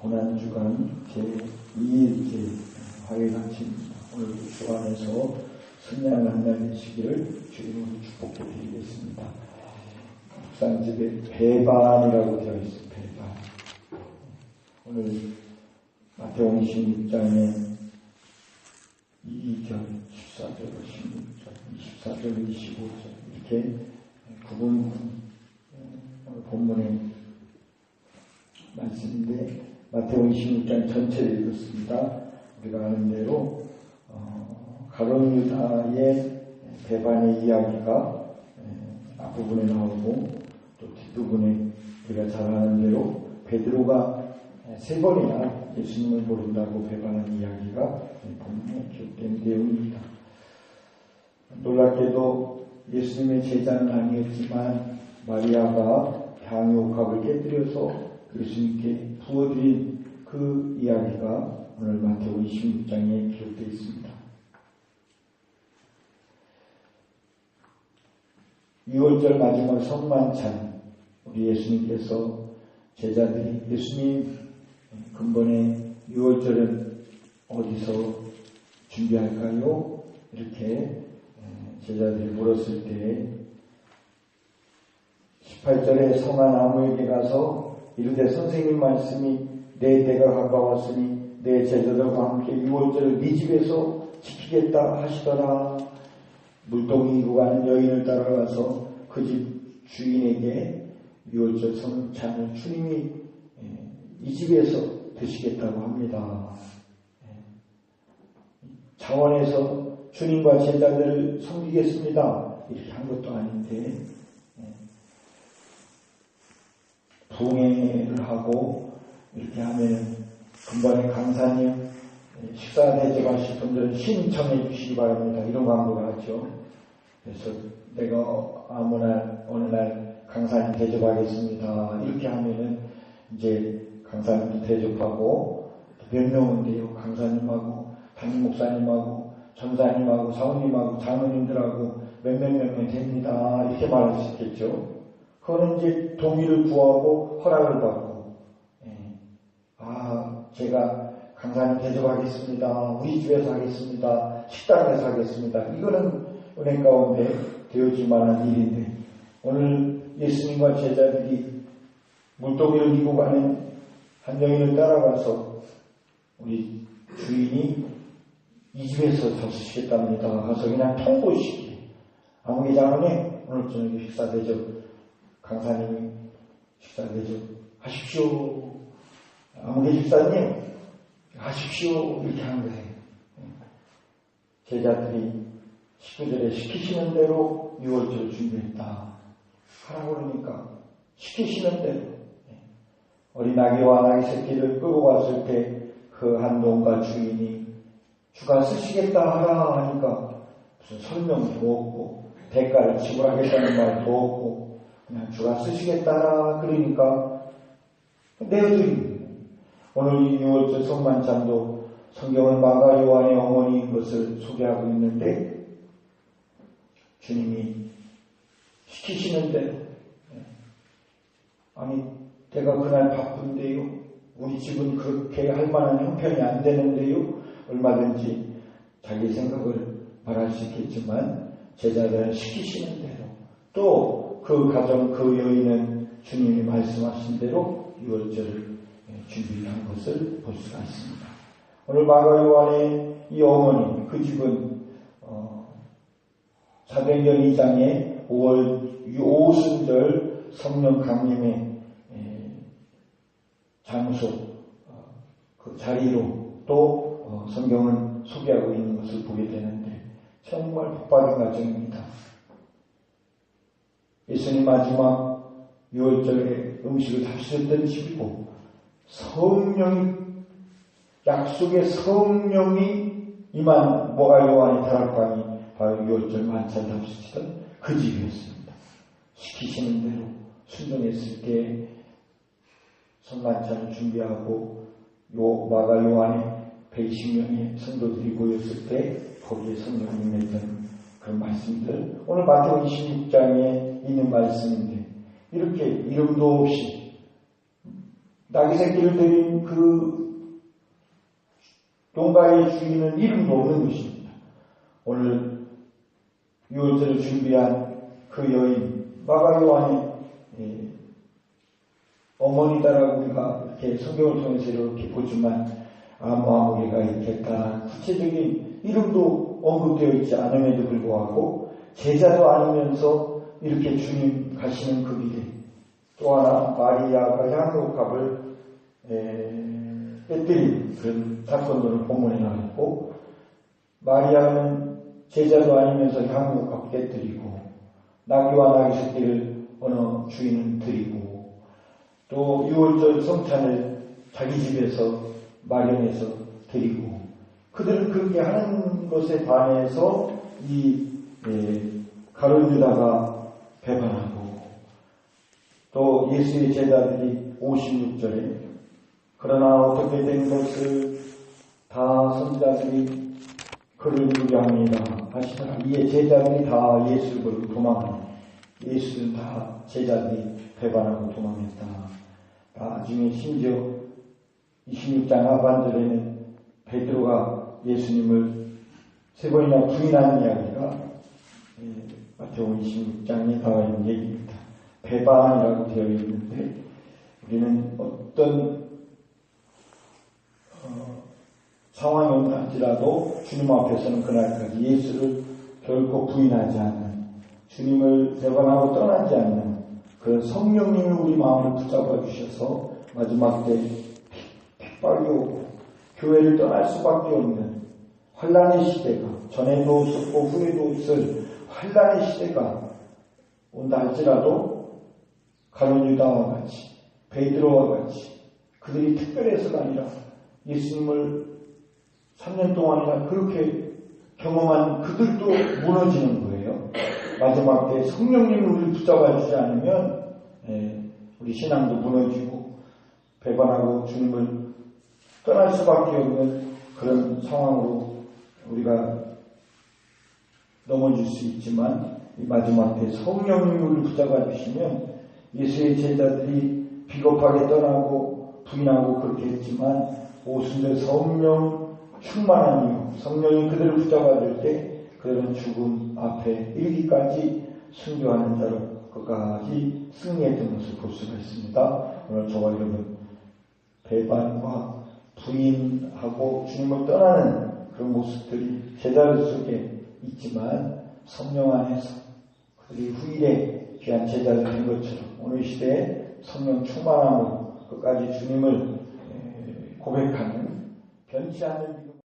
고난주간 제2일째 화요일 아침입니다. 오늘 주 안에서 선량한 한날 되시기를 주님으로 축복해 드리겠습니다. 묵상집에 배반이라고 되어 있습니다. 배반. 오늘 마태복음 16장에 2절, 14절, 16절, 24절, 25절 이렇게 구분 오늘 본문의 말씀인데 마태복음 16장 전체를 읽었습니다. 우리가 아는 대로 어, 가론 유다의 배반의 이야기가 앞부분에 나오고 또 뒷부분에 우리가 잘 아는 대로 베드로가 세 번이나 예수님을 모른다고 배반한 이야기가 본문에 기록된 내용입니다. 놀랍게도 예수님의 제자는 아니었지만 마리아가 향유옥합을 깨뜨려서 예수님께 부어드린 그 이야기가 오늘 마태오 26장에 기록되어 있습니다. 6월절 마지막 성만찬 우리 예수님께서 제자들이 예수님 근본에 6월절은 어디서 준비할까요? 이렇게 제자들이 물었을 때 18절에 성한 아무에게 가서 이르되 선생님 말씀이 내 때가 가까웠으니 내 제자들과 함께 6월절을 네 집에서 지키겠다 하시더라. 물동이 이고 가는 여인을 따라가서 그 집 주인에게 6월절 성찬을 주님이 이 집에서 드시겠다고 합니다. 자원에서 주님과 제자들을 섬기겠습니다. 이렇게 한 것도 아닌데 부흥회를 하고 이렇게 하면 금방에 강사님 식사 대접하실 분들은 신청해 주시기 바랍니다. 이런 광고가 하죠. 그래서 내가 아무 날 어느 날 강사님 대접하겠습니다. 이렇게 하면은 이제 강사님도 대접하고 몇 명인데요. 강사님하고 담임 목사님하고 전사님하고 사모님하고 장로님들하고 몇명몇명 됩니다. 이렇게 말할 수 있겠죠. 그거는 이제 동의를 구하고 허락을 받고, 예. 아, 제가 강사님 대접하겠습니다. 우리 집에서 하겠습니다. 식당에서 하겠습니다. 이거는 은행 가운데 되어질 만한 일인데, 오늘 예수님과 제자들이 물동이를 이고 가는 한 여인을 따라가서 우리 주인이 이 집에서 잡수시겠답니다. 가서 그냥 통보시키. 아무개 장원에 오늘 저녁에 식사 대접 강사님이 식사 대접 하십시오. 아무개 집사님 하십시오. 이렇게 하는 거예요. 제자들이 19절에 시키시는 대로 6월절 준비했다. 하라고 그러니까 시키시는 대로 어린 아기와 아기 새끼를 끌고 갔을 때 그한 농가 주인이 주가 쓰시겠다 하라 하니까 무슨 설명도 없고 대가를 지불하겠다는 말도 없고 그냥 주가 쓰시겠다 그러니까 내어드립니다. 오늘 이 6월절 성만찬도 성경은 마가 요한의 어머니인 것을 소개하고 있는데 주님이 시키시는 대로 아니 내가 그날 바쁜데요. 우리 집은 그렇게 할 만한 형편이 안 되는데요. 얼마든지 자기 생각을 말할 수 있겠지만 제자들은 시키시는 대로 또 그 가정 그 여인은 주님이 말씀하신 대로 6월절을 준비한 것을 볼 수가 있습니다. 오늘 마가 요한의 이 어머니 그 집은 어, 사도행전 2장에 5월 오순절 성령 강림의 장소, 그 자리로 또 성경은 소개하고 있는 것을 보게 되는데 정말 복받은 가정입니다. 예수님 마지막 6월절에 음식을 잡수셨던 집이고 성령이 약속의 성령이 임한 모가 요한의 다락방이 바로 6월절 만찬 잡수시던 그 집이었습니다. 시키시는 대로 순종했을 때 성만찬을 준비하고 요 마가 요한의 120명의 성도들이 모였을 때 거기에 성령이 임했던 그런 말씀들 오늘 마태복음 26장에 있는 말씀인데 이렇게 이름도 없이 나귀 새끼를 드린 그 농가의 주인은 이름도 없는 것입니다. 오늘 유월절을 준비한 그 여인 마가 요한의 예, 어머니다라고 우리가 이렇게 성경을 통해서 이렇게 보지만 아마 우리가 이렇게 다 구체적인 이름도 언급되어 있지 않음에도 불구하고 제자도 아니면서 이렇게 주님 가시는 그 길에 또 하나 마리아가 향로값을 빼뜨린 그런 사건들을 본문에 나왔고 마리아는 제자도 아니면서 향로값 깨뜨리고 나귀와 나귀 새끼를 어느 주인은 드리고 또 6월절 성찬을 자기 집에서 마련해서 드리고 그들은 그렇게 하는 것에 반해서 이 예, 가론유다가 배반하고 또 예수의 제자들이 56절에 그러나 어떻게 된 것을 다 선자들이 그를 유리합니다. 하시더라. 이에 제자들이 다 예수를 도망하니 예수는 다 제자들이 배반하고 도망했다. 나중에 심지어 26장 하반절에는 베드로가 예수님을 세 번이나 부인하는 이야기가 마태복음 26장에 나와 있는 얘기입니다. 배반이라고 되어 있는데 우리는 어떤 어, 상황이 온지라도 주님 앞에서는 그날까지 예수를 결코 부인하지 않는 주님을 배반하고 떠나지 않는 그 성령님이 우리 마음을 붙잡아 주셔서 마지막 때 핍박이 오고 교회를 떠날 수밖에 없는 환란의 시대가 전에도 없었고 후에도 없을 환란의 시대가 온다 할지라도 가론 유다와 같이 베드로와 같이 그들이 특별해서가 아니라 예수님을 3년 동안이나 그렇게 경험한 그들도 무너지는 거예요. 마지막 때 성령님이 우리를 붙잡아 주지 않으면 예, 우리 신앙도 무너지고 배반하고 주님을 떠날 수밖에 없는 그런 상황으로 우리가 넘어질 수 있지만 마지막 때 우리를 붙잡아 주시면 예수의 제자들이 비겁하게 떠나고 부인하고 그렇게 했지만 오순절 성령 충만한 이유 성령이 그들을 붙잡아 줄 때 그들은 죽음 앞에 일기까지 순교하는 자로 끝까지 승리했던 것을 볼 수가 있습니다. 오늘 저와 여러분 배반과 부인하고 주님을 떠나는 그런 모습들이 제자들 속에 있지만 성령 안에서 그들이 후일에 귀한 제자를 된 것처럼 오늘 시대에 성령 충만함으로 끝까지 주님을 고백하는 변치 않는